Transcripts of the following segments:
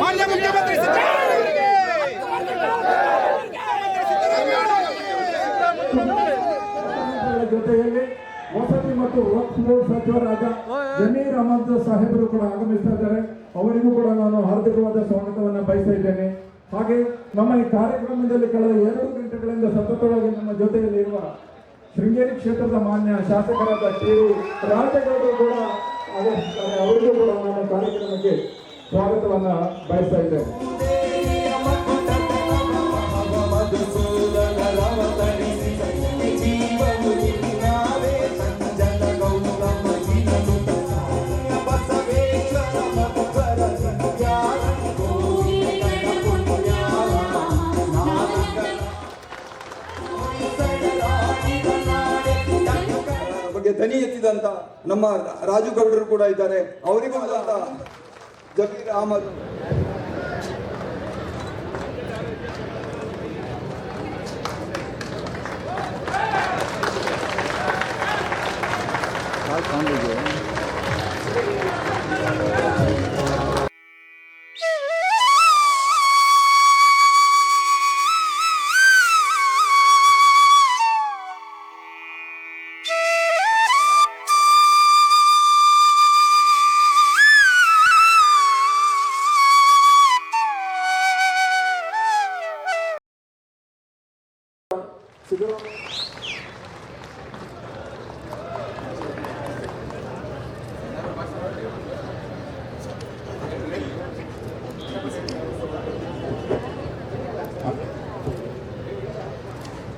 ಮಾನ್ಯ ಮುಖ್ಯಮಂತ್ರಿ ಜೊತೆಯಲ್ಲಿ ವಸತಿ ಮತ್ತು ಸಚಿವರಾದ ಜಮೀರ್ ಅಹಮದ್ ಸಾಹೇಬರು ಕೂಡ ಆಗಮಿಸ್ತಾ ಇದ್ದಾರೆ. ಅವರಿಗೂ ಕೂಡ ನಾನು ಹಾರ್ದಿಕವಾದ ಸ್ವಾಗತವನ್ನು ಬಯಸ್ತಾ ಇದ್ದೇನೆ. ಹಾಗೆ ನಮ್ಮ ಈ ಕಾರ್ಯಕ್ರಮದಲ್ಲಿ ಕಳೆದ ಎರಡು ಗಂಟೆಗಳಿಂದ ಸತತವಾಗಿ ನಮ್ಮ ಜೊತೆಯಲ್ಲಿ ಇರುವ ಶೃಂಗೇರಿ ಕ್ಷೇತ್ರದ ಮಾನ್ಯ ಶಾಸಕರಾದ ಟಿ ರಾಜೇಗೌಡರು ಕೂಡ ಅವರಿಗೂ ಕೂಡ ನಾನು ಕಾರ್ಯಕ್ರಮಕ್ಕೆ ಸ್ವಾಗತವನ್ನ ಬಯಸ್ತಾ ಇದ್ದೇನೆ. ಬಗ್ಗೆ ದನಿ ಎತ್ತಿದಂತ ನಮ್ಮ ರಾಜು ಗೌಡರು ಕೂಡ ಇದ್ದಾರೆ. ಅವರಿಗೂ ಆದಂತ ಜಬೀರ್ ಅಹಮದ್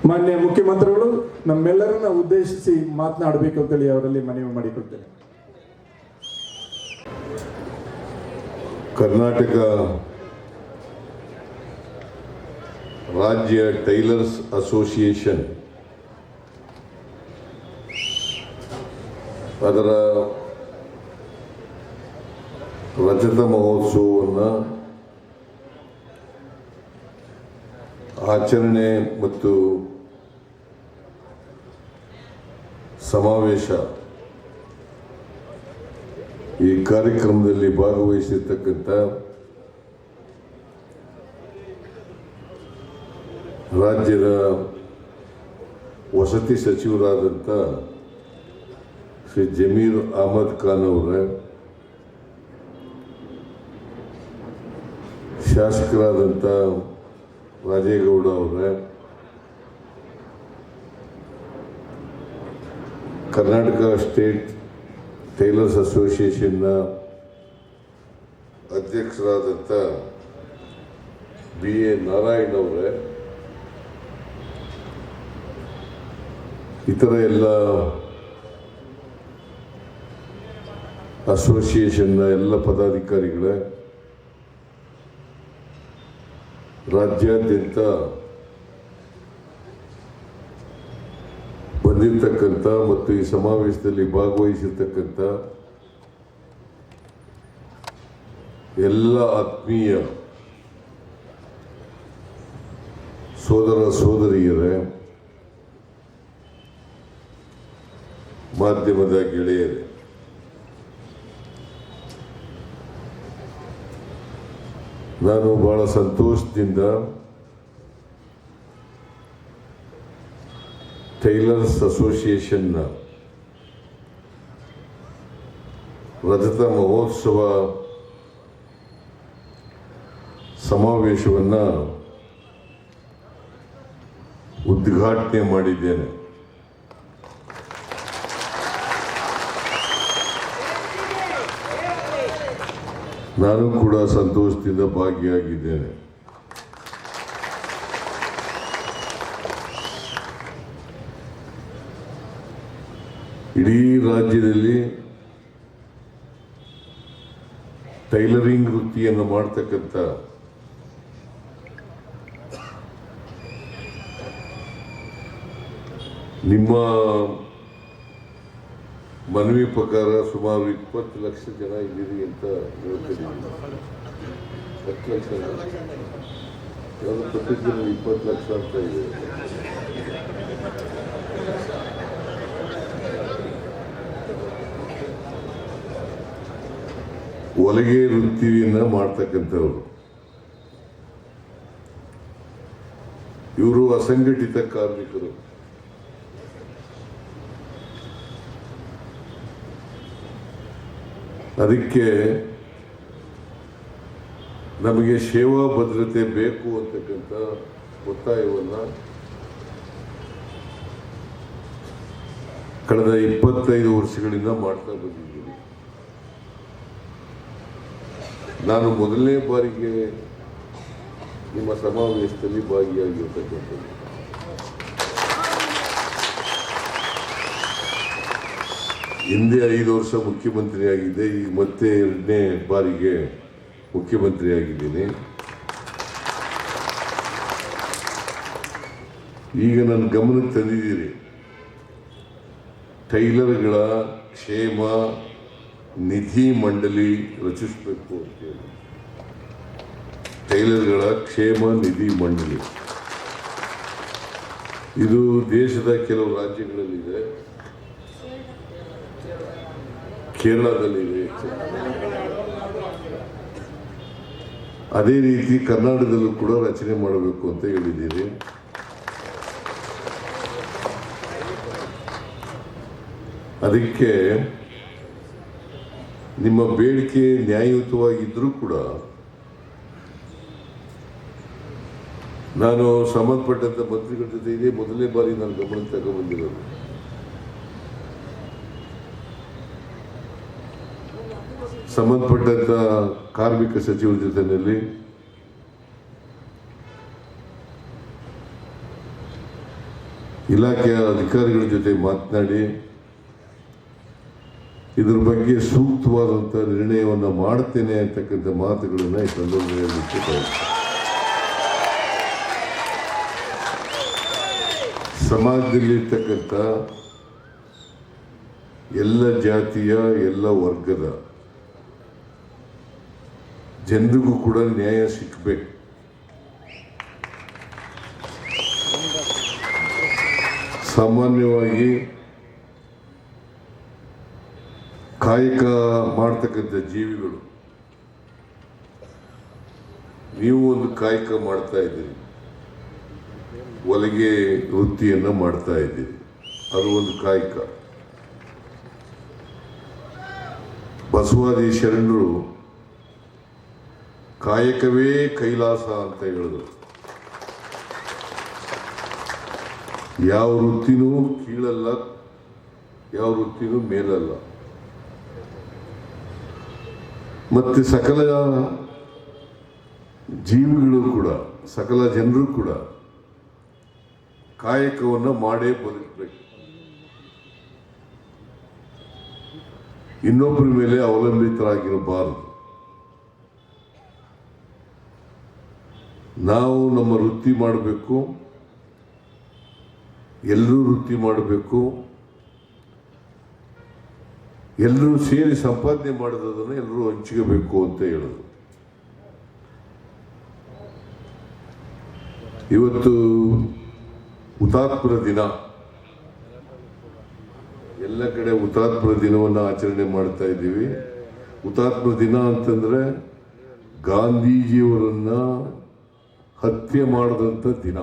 ಮಾನ್ಯ ಮುಖ್ಯಮಂತ್ರಿಗಳು ನಮ್ಮೆಲ್ಲರನ್ನ ಉದ್ದೇಶಿಸಿ ಮಾತನಾಡಬೇಕು ಅಂತೇಳಿ ಅವರಲ್ಲಿ ಮನವಿ ಮಾಡಿಕೊಳ್ತೇನೆ. ಕರ್ನಾಟಕ ರಾಜ್ಯ ಟೈಲರ್ಸ್ ಅಸೋಸಿಯೇಷನ್. ಅದರ ರಜತ ಮಹೋತ್ಸವವನ್ನು ಆಚರಣೆ ಮತ್ತು ಸಮಾವೇಶ ಈ ಕಾರ್ಯಕ್ರಮದಲ್ಲಿ ಭಾಗವಹಿಸಿರ್ತಕ್ಕಂಥ ರಾಜ್ಯದ ವಸತಿ ಸಚಿವರಾದಂಥ ಶ್ರೀ ಜಮೀರ್ ಅಹಮದ್ ಖಾನ್ ಅವರೇ ಶಾಸಕರಾದಂಥ ರಾಜೇಗೌಡ ಅವರೇ, ಕರ್ನಾಟಕ ಸ್ಟೇಟ್ ಟೈಲರ್ಸ್ ಅಸೋಸಿಯೇಷನ್ನ ಅಧ್ಯಕ್ಷರಾದಂಥ ಬಿ ಎ ನಾರಾಯಣ್ ಅವರೇ ಇತರ ಎಲ್ಲ ಅಸೋಸಿಯೇಷನ್ನ ಎಲ್ಲ ಪದಾಧಿಕಾರಿಗಳ ರಾಜ್ಯಾದ್ಯಂತ ಬಂದಿರತಕ್ಕಂಥ ಮತ್ತು ಈ ಸಮಾವೇಶದಲ್ಲಿ ಭಾಗವಹಿಸಿರ್ತಕ್ಕಂಥ ಎಲ್ಲ ಆತ್ಮೀಯ ಸೋದರ ಸೋದರಿಯರೇ ಮಾಧ್ಯಮದ ಗೆಳೆಯರೇ. ನಾನು ಬಹಳ ಸಂತೋಷದಿಂದ ಟೈಲರ್ಸ್ ಅಸೋಸಿಯೇಷನ್ನ ರಜತ ಮಹೋತ್ಸವ ಸಮಾವೇಶವನ್ನು ಉದ್ಘಾಟನೆ ಮಾಡಿದ್ದೇನೆ. ನಾನು ಕೂಡ ಸಂತೋಷದಿಂದ ಭಾಗಿಯಾಗಿದ್ದೇನೆ. ಇಡೀ ರಾಜ್ಯದಲ್ಲಿ ಟೈಲರಿಂಗ್ ವೃತ್ತಿಯನ್ನು ಮಾಡ್ತಕ್ಕಂಥ ನಿಮ್ಮ ಮನವಿ ಪ್ರಕಾರ ಸುಮಾರು ಇಪ್ಪತ್ತು ಲಕ್ಷ ಜನ ಇದ್ದೀರಿ ಅಂತ ಹೇಳ್ತಿದ್ದೀನಿ ಹತ್ತು ಲಕ್ಷ ಪ್ರತಿದಿನ ಇಪ್ಪತ್ತು ಲಕ್ಷ ಅಂತ ಇದೆ. ಹೊಲಿಗೆ ವೃತ್ತಿಯನ್ನ ಮಾಡ್ತಕ್ಕಂಥವ್ರು. ಇವರು ಅಸಂಘಟಿತ ಕಾರ್ಮಿಕರು. ಅದಕ್ಕೆ ನಮಗೆ ಸೇವಾ ಭದ್ರತೆ ಬೇಕು ಅಂತಕ್ಕಂಥ ಒತ್ತಾಯವನ್ನು ಕಳೆದ ಇಪ್ಪತ್ತೈದು ವರ್ಷಗಳಿಂದ ಮಾಡ್ತಾ ಬಂದಿದ್ದೀನಿ. ನಾನು ಮೊದಲನೇ ಬಾರಿಗೆ ನಿಮ್ಮ ಸಮಾವೇಶದಲ್ಲಿ ಭಾಗಿಯಾಗಿರ್ತಕ್ಕಂಥದ್ದು. ಹಿಂದೆ ಐದು ವರ್ಷ ಮುಖ್ಯಮಂತ್ರಿಯಾಗಿದ್ದೆ, ಈಗ ಮತ್ತೆ ಎರಡನೇ ಬಾರಿಗೆ ಮುಖ್ಯಮಂತ್ರಿಯಾಗಿದ್ದೀನಿ. ಈಗ ನನ್ನ ಗಮನಕ್ಕೆ ತಂದಿದ್ದೀರಿ, ಟೈಲರ್ಗಳ ಕ್ಷೇಮ ನಿಧಿ ಮಂಡಳಿ ರಚಿಸಬೇಕು ಅಂತೇಳಿ ಟೈಲರ್ಗಳ ಕ್ಷೇಮ ನಿಧಿ ಮಂಡಳಿ. ಇದು ದೇಶದ ಕೆಲವು ರಾಜ್ಯಗಳಲ್ಲಿದೆ. ಕೇರಳದಲ್ಲಿದೆ ಅದೇ ರೀತಿ ಕರ್ನಾಟಕದಲ್ಲೂ ಕೂಡ ರಚನೆ ಮಾಡಬೇಕು ಅಂತ ಹೇಳಿದ್ದೀರಿ. ಅದಕ್ಕೆ ನಿಮ್ಮ ಬೇಡಿಕೆ ನ್ಯಾಯಯುತವಾಗಿದ್ದರೂ ಕೂಡ ನಾನು ಸಂಬಂಧಪಟ್ಟಂಥ ಮಂತ್ರಿಗಳ ಜೊತೆ ಇದೇ ಮೊದಲನೇ ಬಾರಿ ನಾನು ಗಮನ ತಗೊಂಡ್ಬಂದಿರೋದು ಸಂಬಂಧಪಟ್ಟಂತ ಕಾರ್ಮಿಕ ಸಚಿವರ ಜೊತೆಯಲ್ಲಿ ಇಲಾಖೆಯ ಅಧಿಕಾರಿಗಳ ಜೊತೆ ಮಾತನಾಡಿ, ಇದರ ಬಗ್ಗೆ ಸೂಕ್ತವಾದಂಥ ನಿರ್ಣಯವನ್ನು ಮಾಡ್ತೇನೆ ಅಂತಕ್ಕಂಥ ಮಾತುಗಳನ್ನು ಈ ಸಂದರ್ಭದಲ್ಲಿ. ಸಮಾಜದಲ್ಲಿರ್ತಕ್ಕಂಥ ಎಲ್ಲ ಜಾತಿಯ, ಎಲ್ಲ ವರ್ಗದ ಜನರಿಗೂ ಕೂಡ ನ್ಯಾಯ ಸಿಕ್ಕಬೇಕು ಸಾಮಾನ್ಯವಾಗಿ ಕಾಯಕ ಮಾಡ್ತಕ್ಕಂಥ ಜೀವಿಗಳು, ನೀವು ಒಂದು ಕಾಯಕ ಮಾಡ್ತಾ ಇದ್ದೀರಿ. ಹೊಲಿಗೆ ವೃತ್ತಿಯನ್ನು ಮಾಡ್ತಾ ಇದ್ದೀರಿ. ಅದು ಒಂದು ಕಾಯಕ. ಬಸವಾದಿ ಶರಣರು ಕಾಯಕವೇ ಕೈಲಾಸ ಅಂತ ಹೇಳಿದ್ರು ಯಾವ ವೃತ್ತಿನೂ ಕೀಳಲ್ಲ, ಯಾವ ವೃತ್ತಿನೂ ಮೇಲಲ್ಲ. ಮತ್ತೆ ಸಕಲ ಜೀವಿಗಳು ಕೂಡ, ಸಕಲ ಜನರು ಕೂಡ ಕಾಯಕವನ್ನು ಮಾಡೇ ಬದುಕಬೇಕು. ಇನ್ನೊಬ್ಬರ ಮೇಲೆ ಅವಲಂಬಿತರಾಗಿರಬಾರದು. ನಾವು ನಮ್ಮ ವೃತ್ತಿ ಮಾಡಬೇಕು, ಎಲ್ಲರೂ ವೃತ್ತಿ ಮಾಡಬೇಕು, ಎಲ್ಲರೂ ಸೇರಿ ಸಂಪಾದನೆ ಮಾಡೋದನ್ನು ಎಲ್ಲರೂ ಹಂಚ್ಕೋಬೇಕು ಅಂತ ಹೇಳೋದು. ಇವತ್ತು ಹುತಾತ್ಮರ ದಿನ. ಎಲ್ಲ ಕಡೆ ಹುತಾತ್ಮರ ದಿನವನ್ನು ಆಚರಣೆ ಮಾಡ್ತಾ ಇದ್ದೀವಿ. ಹುತಾತ್ಮರ ದಿನ ಅಂತಂದ್ರೆ ಗಾಂಧೀಜಿಯವರನ್ನ ಹತ್ಯೆ ಮಾಡಿದಂಥ ದಿನ.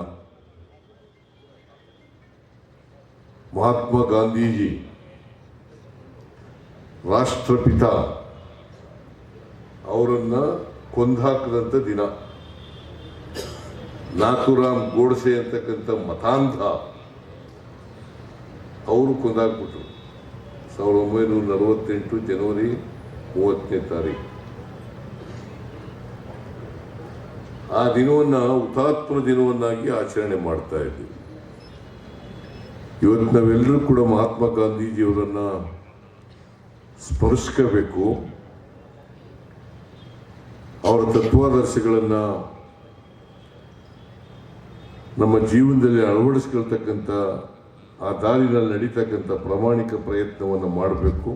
ಮಹಾತ್ಮ ಗಾಂಧೀಜಿ, ರಾಷ್ಟ್ರಪಿತ, ಅವರನ್ನು ಕೊಂದಾಕದಂಥ ದಿನ. ನಾಥುರಾಮ್ ಗೋಡ್ಸೆ ಅಂತಕ್ಕಂಥ ಮತಾಂಧ ಅವರು ಕೊಂದಾಕ್ಬಿಟ್ರು. ಸಾವಿರದ ಒಂಬೈನೂರ ನಲವತ್ತೆಂಟು ಜನವರಿ ಮೂವತ್ತನೇ ತಾರೀಕು. ಆ ದಿನವನ್ನ ಹುತಾತ್ಮನ ದಿನವನ್ನಾಗಿ ಆಚರಣೆ ಮಾಡ್ತಾ ಇದ್ದೀವಿ ಇವತ್ತು ನಾವೆಲ್ಲರೂ ಕೂಡ ಮಹಾತ್ಮ ಗಾಂಧೀಜಿಯವರನ್ನ ಸ್ಮರಿಸ್ಕೋಬೇಕು. ಅವರ ತತ್ವಾದರ್ಶಗಳನ್ನ ನಮ್ಮ ಜೀವನದಲ್ಲಿ ಅಳವಡಿಸ್ಕೊಳ್ತಕ್ಕಂಥ, ಆ ದಾರಿನಲ್ಲಿ ನಡೀತಕ್ಕಂಥ ಪ್ರಾಮಾಣಿಕ ಪ್ರಯತ್ನವನ್ನು ಮಾಡಬೇಕು.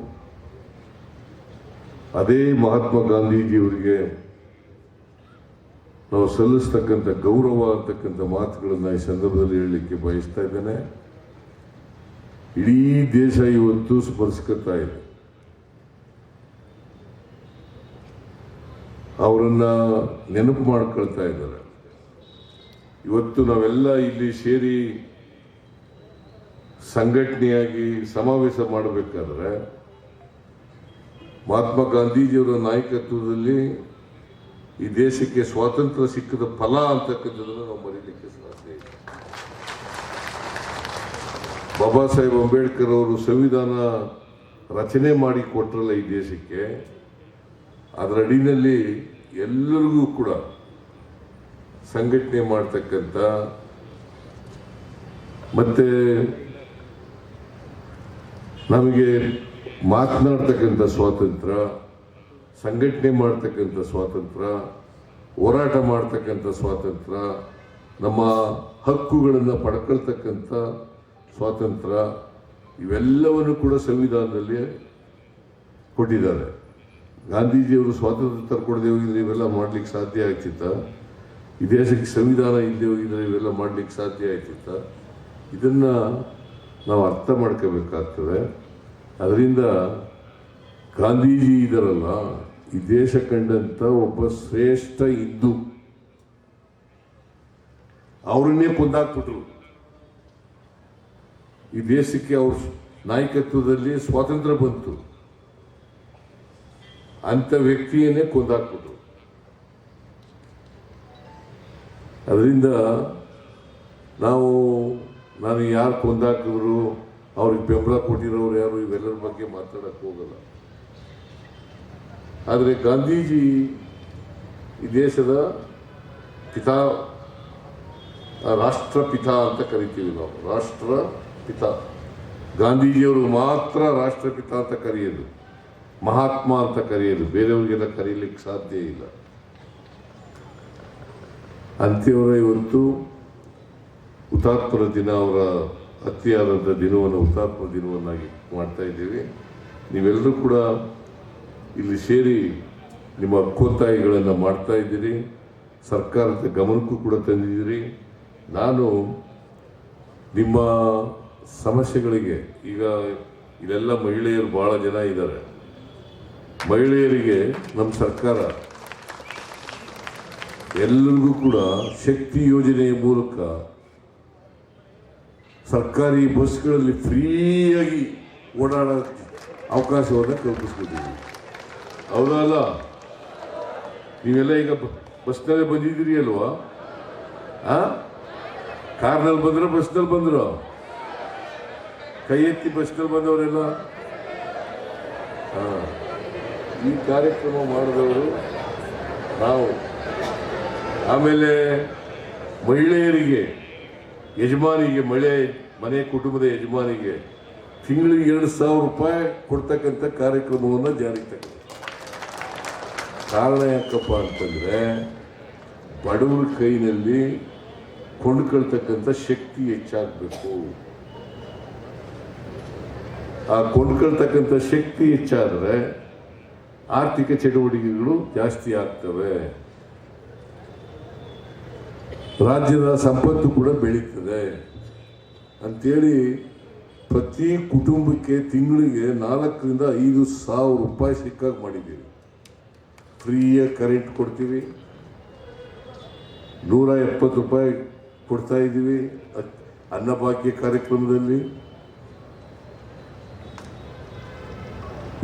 ಅದೇ ಮಹಾತ್ಮ ಗಾಂಧೀಜಿಯವರಿಗೆ ನಾವು ಸಲ್ಲಿಸ್ತಕ್ಕಂಥ ಗೌರವ ಅಂತಕ್ಕಂಥ ಮಾತುಗಳನ್ನು ಈ ಸಂದರ್ಭದಲ್ಲಿ ಹೇಳಲಿಕ್ಕೆ ಬಯಸ್ತಾ ಇದ್ದೇನೆ. ಇಡೀ ದೇಶ ಇವತ್ತು ಸ್ಮರಿಸ್ಕೊತಾ ಇದೆ. ಅವರನ್ನ ನೆನಪು ಮಾಡ್ಕೊಳ್ತಾ ಇದ್ದಾರೆ. ಇವತ್ತು ನಾವೆಲ್ಲ ಇಲ್ಲಿ ಸೇರಿ ಸಂಘಟನೆಯಾಗಿ ಸಮಾವೇಶ ಮಾಡಬೇಕಾದ್ರೆ, ಮಹಾತ್ಮ ಗಾಂಧೀಜಿಯವರ ನಾಯಕತ್ವದಲ್ಲಿ ಈ ದೇಶಕ್ಕೆ ಸ್ವಾತಂತ್ರ್ಯ ಸಿಕ್ಕಿದ ಫಲ ಅಂತಕ್ಕಂಥದ್ದನ್ನು ನಾವು ಮರೀಲಿಕ್ಕೆ ಸಾಧ್ಯ ಇಲ್ಲ. ಬಾಬಾ ಸಾಹೇಬ್ ಅಂಬೇಡ್ಕರ್ ಅವರು ಸಂವಿಧಾನ ರಚನೆ ಮಾಡಿ ಕೊಟ್ರಲ್ಲ ಈ ದೇಶಕ್ಕೆ, ಅದರ ಅಡಿನಲ್ಲಿ ಎಲ್ಲರಿಗೂ ಕೂಡ ಸಂಘಟನೆ ಮಾಡ್ತಕ್ಕಂಥ ಮತ್ತೆ ನಮಗೆ ಮಾತನಾಡ್ತಕ್ಕಂಥ ಸ್ವಾತಂತ್ರ್ಯ ಸಂಘಟನೆ ಮಾಡ್ತಕ್ಕಂಥ ಸ್ವಾತಂತ್ರ್ಯ ಹೋರಾಟ ಮಾಡ್ತಕ್ಕಂಥ ಸ್ವಾತಂತ್ರ್ಯ ನಮ್ಮ ಹಕ್ಕುಗಳನ್ನು ಪಡ್ಕೊಳ್ತಕ್ಕಂಥ ಸ್ವಾತಂತ್ರ್ಯ ಇವೆಲ್ಲವನ್ನು ಕೂಡ ಸಂವಿಧಾನದಲ್ಲಿ ಕೊಟ್ಟಿದ್ದಾರೆ. ಗಾಂಧೀಜಿಯವರು ಸ್ವಾತಂತ್ರ್ಯ ತರ್ಕೊಡದೆ ಹೋಗಿದ್ರೆ ಇವೆಲ್ಲ ಮಾಡ್ಲಿಕ್ಕೆ ಸಾಧ್ಯ ಆಗ್ತಿತ್ತ? ಈ ದೇಶಕ್ಕೆ ಸಂವಿಧಾನ ಇಲ್ಲದೆ ಹೋಗಿದ್ರೆ ಇವೆಲ್ಲ ಮಾಡ್ಲಿಕ್ಕೆ ಸಾಧ್ಯ ಆಗ್ತಿತ್ತ? ಇದನ್ನು ನಾವು ಅರ್ಥ ಮಾಡ್ಕೋಬೇಕಾಗ್ತದೆ. ಅದರಿಂದ ಗಾಂಧೀಜಿ ಇದರಲ್ಲ ಈ ದೇಶ ಕಂಡಂತ ಒಬ್ಬ ಶ್ರೇಷ್ಠ ಇದ್ದು ಅವರನ್ನೇ ಕೊಂದಾಕ್ಬಿಟ್ರು. ಈ ದೇಶಕ್ಕೆ ಅವ್ರ ನಾಯಕತ್ವದಲ್ಲಿ ಸ್ವಾತಂತ್ರ್ಯ ಬಂತು. ಅಂತ ವ್ಯಕ್ತಿಯನ್ನೇ ಕೊಂದಾಕ್ಬಿಟ್ರು. ಅದರಿಂದ ನಾವು, ನಾನು ಯಾರು ಕೊಂದಾಕಿದ್ರು, ಅವ್ರಿಗೆ ಬೆಂಬಲ ಕೊಟ್ಟಿರೋರು ಯಾರು, ಇವೆಲ್ಲರ ಬಗ್ಗೆ ಮಾತಾಡಕ್ಕೆ ಹೋಗಲ್ಲ. ಆದರೆ ಗಾಂಧೀಜಿ ಈ ದೇಶದ ಪಿತಾ ರಾಷ್ಟ್ರಪಿತ ಅಂತ ಕರಿತೀವಿ ನಾವು. ರಾಷ್ಟ್ರಪಿತ. ಗಾಂಧೀಜಿಯವರು ಮಾತ್ರ ರಾಷ್ಟ್ರಪಿತ ಅಂತ ಕರೆಯೋದು. ಮಹಾತ್ಮ ಅಂತ ಕರೆಯೋದು. ಬೇರೆಯವರಿಗೆಲ್ಲ ಕರೀಲಿಕ್ಕೆ ಸಾಧ್ಯ ಇಲ್ಲ. ಅಂತ್ಯವರ ಇವತ್ತು ಹುತಾತ್ಮರ ದಿನ, ಅವರ ಅತಿಯಾದಂಥ ದಿನವನ್ನು ಹುತಾತ್ಮ ದಿನವನ್ನಾಗಿ ಮಾಡ್ತಾ ಇದ್ದೀವಿ. ನೀವೆಲ್ಲರೂ ಕೂಡ ಇಲ್ಲಿ ಸೇರಿ ನಿಮ್ಮ ಕೋತಾಯಿಗಳನ್ನು ಮಾಡ್ತಾ ಇದ್ದೀರಿ. ಸರ್ಕಾರದ ಗಮನಕ್ಕೂ ಕೂಡ ತಂದಿದ್ದೀರಿ. ನಾನು ನಿಮ್ಮ ಸಮಸ್ಯೆಗಳಿಗೆ ಈಗ ಇಲ್ಲೆಲ್ಲ ಮಹಿಳೆಯರು ಭಾಳ ಜನ ಇದ್ದಾರೆ. ಮಹಿಳೆಯರಿಗೆ ನಮ್ಮ ಸರ್ಕಾರ ಎಲ್ಲರಿಗೂ ಕೂಡ ಶಕ್ತಿ ಯೋಜನೆಯ ಮೂಲಕ ಸರ್ಕಾರಿ ಬಸ್ಗಳಲ್ಲಿ ಫ್ರೀಯಾಗಿ ಓಡಾಡೋ ಅವಕಾಶವನ್ನು ಕಲ್ಪಿಸ್ಕೊಟ್ಟಿದ್ದೀವಿ. ಹೌದಾ ಅಲ್ಲ ನೀವೆಲ್ಲ ಈಗ ಬಸ್ನಲ್ಲಿ ಬಂದಿದ್ದೀರಿ ಅಲ್ವಾ? ಆ? ಕಾರ್ನಲ್ಲಿ ಬಂದ್ರೆ ಬಸ್ನಲ್ಲಿ ಬಂದ್ರು. ಕೈ ಎತ್ತಿ ಬಸ್ನಲ್ಲಿ ಬಂದವರೆಲ್ಲ. ಈ ಕಾರ್ಯಕ್ರಮ ಮಾಡಿದವರು ನಾವು. ಆಮೇಲೆ ಮಹಿಳೆಯರಿಗೆ, ಯಜಮಾನಿಗೆ, ಮಳೆ, ಮನೆ ಕುಟುಂಬದ ಯಜಮಾನಿಗೆ ತಿಂಗಳಿಗೆ ಎರಡು ಸಾವಿರ ರೂಪಾಯಿ ಕೊಡ್ತಕ್ಕಂಥ ಕಾರ್ಯಕ್ರಮವನ್ನು ಜಾರಿಗೆ ತಗೊಂಡು ಕಾರಣ ಯಾಕಪ್ಪ ಅಂತಂದರೆ ಬಡವರ ಕೈನಲ್ಲಿ ಕೊಂಡ್ಕೊಳ್ತಕ್ಕಂಥ ಶಕ್ತಿ ಹೆಚ್ಚಾಗಬೇಕು. ಆ ಕೊಂಡ್ಕೊಳ್ತಕ್ಕಂಥ ಶಕ್ತಿ ಹೆಚ್ಚಾದರೆ ಆರ್ಥಿಕ ಚಟುವಟಿಕೆಗಳು ಜಾಸ್ತಿ ಆಗ್ತವೆ. ರಾಜ್ಯದ ಸಂಪತ್ತು ಕೂಡ ಬೆಳೀತದೆ. ಅಂಥೇಳಿ ಪ್ರತಿ ಕುಟುಂಬಕ್ಕೆ ತಿಂಗಳಿಗೆ ನಾಲ್ಕರಿಂದ ಐದು ಸಾವಿರ ರೂಪಾಯಿ ಸಿಕ್ಕಾಗ ಮಾಡಿದ್ದೀವಿ. ಫ್ರೀಯಾಗಿ ಕರೆಂಟ್ ಕೊಡ್ತೀವಿ. ನೂರ ಎಪ್ಪತ್ತು ರೂಪಾಯಿ ಕೊಡ್ತಾ ಇದ್ದೀವಿ ಅನ್ನಭಾಗ್ಯ ಕಾರ್ಯಕ್ರಮದಲ್ಲಿ.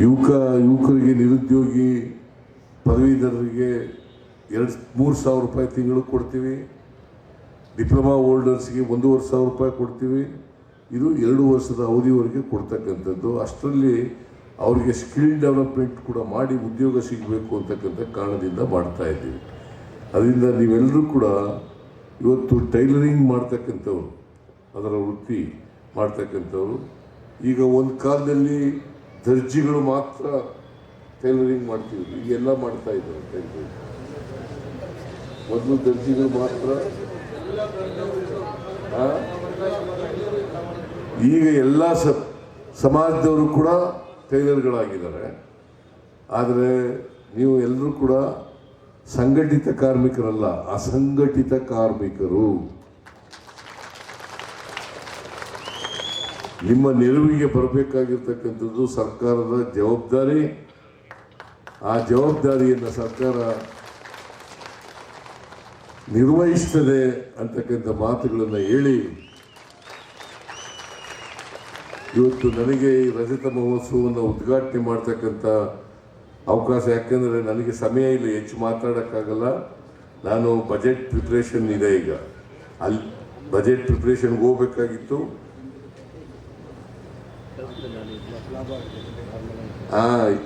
ಯುವಕ, ಯುವಕರಿಗೆ ನಿರುದ್ಯೋಗಿ ಪದವೀಧರರಿಗೆ ಎರಡು, ಮೂರು ಸಾವಿರ ರೂಪಾಯಿ ತಿಂಗಳು ಕೊಡ್ತೀವಿ. ಡಿಪ್ಲೊಮಾ ಹೋಲ್ಡರ್ಸ್ಗೆ ಒಂದೂವರೆ ಸಾವಿರ ರೂಪಾಯಿ ಕೊಡ್ತೀವಿ. ಇದು ಎರಡು ವರ್ಷದ ಅವಧಿವರೆಗೆ ಕೊಡ್ತಕ್ಕಂಥದ್ದು. ಅಷ್ಟರಲ್ಲಿ ಅವರಿಗೆ ಸ್ಕಿಲ್ ಡೆವಲಪ್ಮೆಂಟ್ ಕೂಡ ಮಾಡಿ ಉದ್ಯೋಗ ಸಿಗಬೇಕು ಅಂತಕ್ಕಂಥ ಕಾರಣದಿಂದ ಮಾಡ್ತಾ ಇದ್ದೀವಿ. ಅದರಿಂದ ನೀವೆಲ್ಲರೂ ಕೂಡ ಇವತ್ತು ಟೈಲರಿಂಗ್ ಮಾಡ್ತಕ್ಕಂಥವ್ರು, ಅದರ ವೃತ್ತಿ ಮಾಡ್ತಕ್ಕಂಥವ್ರು. ಈಗ ಒಂದು ಕಾಲದಲ್ಲಿ ದರ್ಜಿಗಳು ಮಾತ್ರ ಟೈಲರಿಂಗ್ ಮಾಡ್ತಿದ್ರು ಈಗೆಲ್ಲ ಮಾಡ್ತಾ ಇದ್ದಾರೆ ಟೈಲರಿಂಗ್ ಮೊದಲು ದರ್ಜಿಗಳು ಮಾತ್ರ? ಈಗ ಎಲ್ಲ ಸಮಾಜದವರು ಕೂಡ ಟೈಲರ್ಗಳಾಗಿದ್ದಾರೆ. ಆದರೆ ನೀವು ಎಲ್ಲರೂ ಕೂಡ ಸಂಘಟಿತ ಕಾರ್ಮಿಕರಲ್ಲ, ಅಸಂಘಟಿತ ಕಾರ್ಮಿಕರು. ನಿಮ್ಮ ನೆರವಿಗೆ ಬರಬೇಕಾಗಿರ್ತಕ್ಕಂಥದ್ದು ಸರ್ಕಾರದ ಜವಾಬ್ದಾರಿ. ಆ ಜವಾಬ್ದಾರಿಯನ್ನು ಸರ್ಕಾರ ನಿರ್ವಹಿಸ್ತದೆ ಅಂತಕ್ಕಂಥ ಮಾತುಗಳನ್ನು ಹೇಳಿ ಇವತ್ತು ನನಗೆ ಈ ರಜತ ಮಹೋತ್ಸವವನ್ನು ಉದ್ಘಾಟನೆ ಮಾಡ್ತಕ್ಕಂಥ ಅವಕಾಶ, ಯಾಕೆಂದರೆ ನನಗೆ ಸಮಯ ಇಲ್ಲ, ಹೆಚ್ಚು ಮಾತಾಡೋಕ್ಕಾಗಲ್ಲ. ನಾನು ಬಜೆಟ್ ಪ್ರಿಪ್ರೇಷನ್ ಇದೆ ಈಗ. ಅಲ್ಲಿ ಬಜೆಟ್ ಪ್ರಿಪ್ರೇಷನ್ಗೆ ಹೋಗ್ಬೇಕಾಗಿತ್ತು.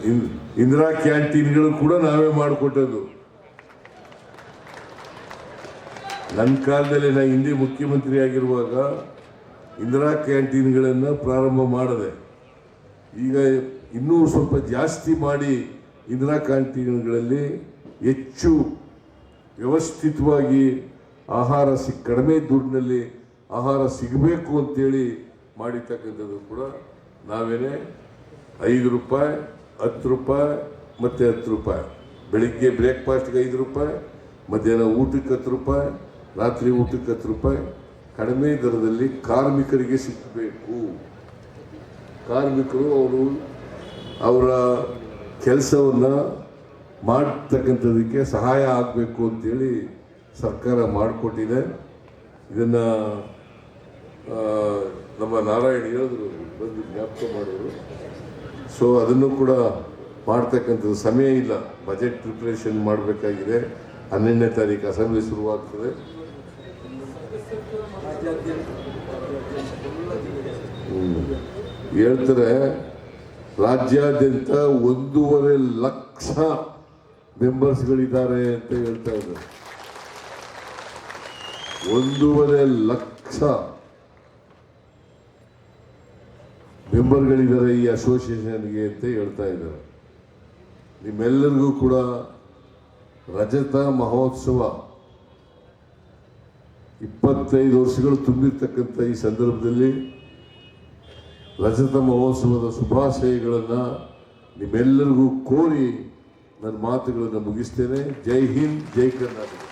ಇನ್- ಇಂದಿರಾ ಕ್ಯಾಂಟೀನ್ಗಳು ಕೂಡ ನಾವೇ ಮಾಡಿಕೊಟ್ಟದ್ದು. ನನ್ನ ಕಾಲದಲ್ಲಿ ನಾನು ಹಿಂದೆ ಮುಖ್ಯಮಂತ್ರಿ ಆಗಿರುವಾಗ ಇಂದಿರಾ ಕ್ಯಾಂಟೀನ್ಗಳನ್ನು ಪ್ರಾರಂಭ ಮಾಡಿದೆ, ಈಗ ಇನ್ನೂ ಸ್ವಲ್ಪ ಜಾಸ್ತಿ ಮಾಡಿ ಇಂದಿರಾ ಕ್ಯಾಂಟೀನ್ಗಳಲ್ಲಿ ಹೆಚ್ಚು ವ್ಯವಸ್ಥಿತವಾಗಿ ಆಹಾರ ಸಿ ಕಡಿಮೆ ದುಡ್ಡಿನಲ್ಲಿ ಆಹಾರ ಸಿಗಬೇಕು ಅಂತೇಳಿ ಮಾಡಿರ್ತಕ್ಕಂಥದ್ದು ಕೂಡ ನಾವೇನೆ ಐದು ರೂಪಾಯಿ, ಹತ್ತು ರೂಪಾಯಿ ಮತ್ತು ಹತ್ತು ರೂಪಾಯಿ. ಬೆಳಿಗ್ಗೆ ಬ್ರೇಕ್ಫಾಸ್ಟ್ಗೆ ಐದು ರೂಪಾಯಿ, ಮಧ್ಯಾಹ್ನ ಊಟಕ್ಕೆ ಹತ್ತು ರೂಪಾಯಿ, ರಾತ್ರಿ ಊಟಕ್ಕೆ ಹತ್ತು ರೂಪಾಯಿ. ಕಡಿಮೆ ದರದಲ್ಲಿ ಕಾರ್ಮಿಕರಿಗೆ ಸಿಕ್ಕಬೇಕು ಕಾರ್ಮಿಕರು ಅವರು ಅವರ ಕೆಲಸವನ್ನು ಮಾಡ್ತಕ್ಕಂಥದಕ್ಕೆ ಸಹಾಯ ಆಗಬೇಕು ಅಂತೇಳಿ ಸರ್ಕಾರ ಮಾಡಿಕೊಟ್ಟಿದೆ. ಇದನ್ನು ನಮ್ಮ ನಾರಾಯಣ ಹೇಳಿದ್ರು, ಬಂದು ಜ್ಞಾಪಕ ಮಾಡೋರು. ಸೊ ಅದನ್ನು ಕೂಡ ಮಾಡ್ತಕ್ಕಂಥದ್ದು ಸಮಯ ಇಲ್ಲ. ಬಜೆಟ್ ಪ್ರಿಪ್ರೇಷನ್ ಮಾಡಬೇಕಾಗಿದೆ. ಹನ್ನೆರಡನೇ ತಾರೀಕು ಅಸೆಂಬ್ಲಿ ಶುರುವಾಗ್ತದೆ. ಹೇಳ್ತಾರೆ, ರಾಜ್ಯಾದ್ಯಂತ ಒಂದೂವರೆ ಲಕ್ಷ ಮೆಂಬರ್ಸ್ಗಳಿದ್ದಾರೆ ಅಂತ ಹೇಳ್ತಾ ಇದ್ದಾರೆ. ಒಂದೂವರೆ ಲಕ್ಷ ಮೆಂಬರ್ಗಳಿದ್ದಾರೆ ಈ ಅಸೋಸಿಯೇಷನ್ಗೆ ಅಂತ ಹೇಳ್ತಾ ಇದ್ದಾರೆ. ನಿಮ್ಮೆಲ್ಲರಿಗೂ ಕೂಡ ರಜತ ಮಹೋತ್ಸವ ಇಪ್ಪತ್ತೈದು ವರ್ಷಗಳು ತುಂಬಿರ್ತಕ್ಕಂಥ ಈ ಸಂದರ್ಭದಲ್ಲಿ ರಜತ ಮಹೋತ್ಸವದ ಶುಭಾಶಯಗಳನ್ನು ನಿಮ್ಮೆಲ್ಲರಿಗೂ ಕೋರಿ ನನ್ನ ಮಾತುಗಳನ್ನು ಮುಗಿಸ್ತೇನೆ. ಜೈ ಹಿಂದ್ ಜೈ ಕರ್ನಾಟಕ.